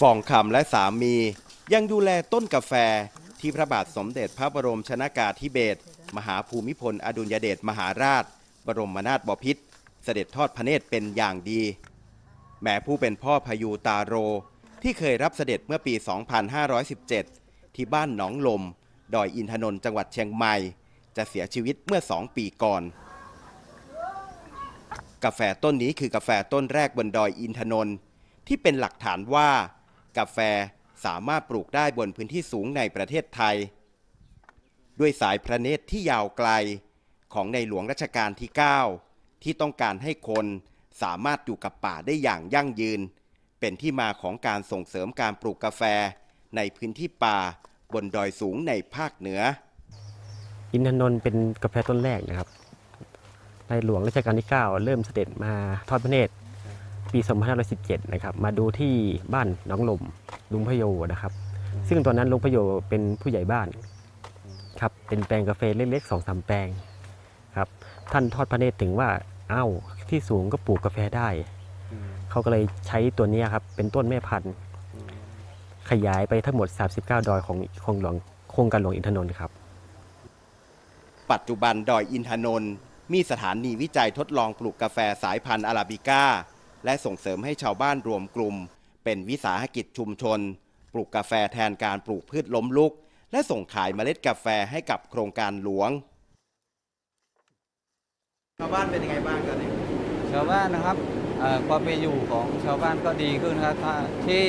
ฟองคำและสามียังดูแลต้นกาแฟที่พระบาทสมเด็จพระบรมชนากาธิเบศรมหาภูมิพล อดุลยเดชมหาราช บรมนาถบพิตรเสด็จทอดพระเนตรเป็นอย่างดี แม้ผู้เป็นพ่อพยูตาโร ที่เคยรับเสด็จเมื่อปี 2517 ที่บ้านหนองลม ดอยอินทนนท์จังหวัดเชียงใหม่ จะเสียชีวิตเมื่อสองปีก่อน กาแฟต้นนี้คือกาแฟต้นแรกบนดอยอินทนนท์ ที่เป็นหลักฐานว่า กาแฟสามารถปลูกได้บนพื้นที่สูงในประเทศไทย ด้วยสายพระเนตรที่ยาวไกลของในหลวงรัชกาลที่ 9 ที่ต้องการให้คนสามารถอยู่กับป่าได้อย่างยั่งยืน เป็นที่มาของการส่งเสริมการปลูกกาแฟในพื้นที่ป่าบนดอยสูงในภาคเหนือ อินทนนท์เป็นกาแฟต้นแรกนะครับในหลวงรัชกาลที่ 9 เริ่มเสด็จมาทอดพระเนตร ปี2517นะครับมาดูที่บ้านน้องลมลุงพโยนะครับ ซึ่งตอนนั้นลุงพโยเป็นผู้ใหญ่บ้านครับเป็นแปลงกาแฟเล็กๆสองสามแปลงครับท่านทอดพระเนตรถึงว่าเอ้าที่สูงก็ปลูกกาแฟได้เขาก็เลยใช้ตัวนี้ครับเป็นต้นแม่พันธุ์ ขยายไปทั้งหมด 39 ดอยของของหลวงโครงการหลวงอินทนนท์ครับ ปัจจุบันดอยอินทนนท์มีสถานีวิจัยทดลองปลูกกาแฟสายพันธุ์อาราบิก้า และส่งเสริมให้ชาวบ้านรวมกลุ่ม เป็นวิสาหกิจชุมชน ปลูกกาแฟแทนการปลูกพืชล้มลุก และส่งขายเมล็ดกาแฟให้กับโครงการหลวง ชาวบ้านเป็นยังไงบ้างตอนนี้ชาวบ้านนะครับเอ่อความเป็นอยู่ของชาวบ้านก็ดีขึ้นนะครับถ้าที่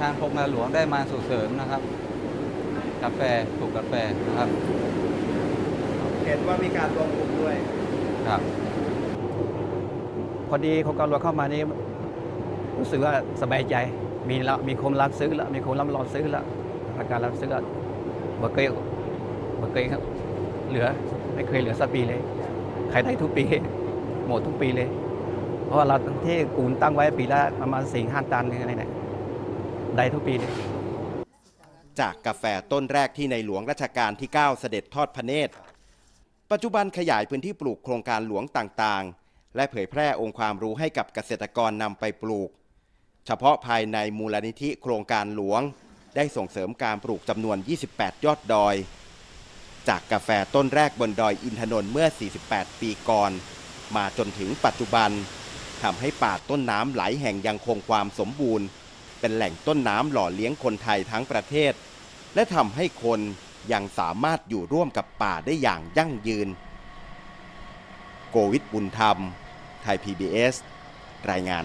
ทางโครงการหลวงได้มาส่งเสริมนะครับ กาแฟปลูกกาแฟนะครับ เห็นว่ามีการรวมกลุ่มด้วยครับ พอดีโครงการหลวงเข้ามานี่รู้สึกว่าสบายใจ มีล้วมีคนรับซื้อแล้วมีคนรับรองซื้อแล้วประการรับซื้อแล้วบ่เคยบ่เคยครับ เหลือไม่เคยเหลือสักปีเลยขายได้ทุกปี หมดทุกปีเลย เพราะว่าเราที่กูนตั้งไว้ปีละประมาณสี่ห้าตันนี่อะไรเนี่ยได้ทุกปีเลยจากกาแฟต้นแรกที่ในหลวงรัชกาลที่ 9 เสด็จทอดพระเนตร ปัจจุบันขยายพื้นที่ปลูกโครงการหลวงต่างๆ และเผยแพร่องค์ความรู้ให้กับเกษตรกรนำไปปลูก เฉพาะภายในมูลนิธิโครงการหลวง ได้ส่งเสริมการปลูกจำนวน 28 ยอดดอย จากกาแฟต้นแรกบนดอยอินทนนท์เมื่อ 48 ปีก่อน มาจนถึงปัจจุบันทำให้ป่าต้นน้ำหลายแห่งยังคงความสมบูรณ์ เป็นแหล่งต้นน้ำหล่อเลี้ยงคนไทยทั้งประเทศ และทำให้คนยังสามารถอยู่ร่วมกับป่าได้อย่างยั่งยืน โกวิทบุญธรรม ไทย PBS รายงาน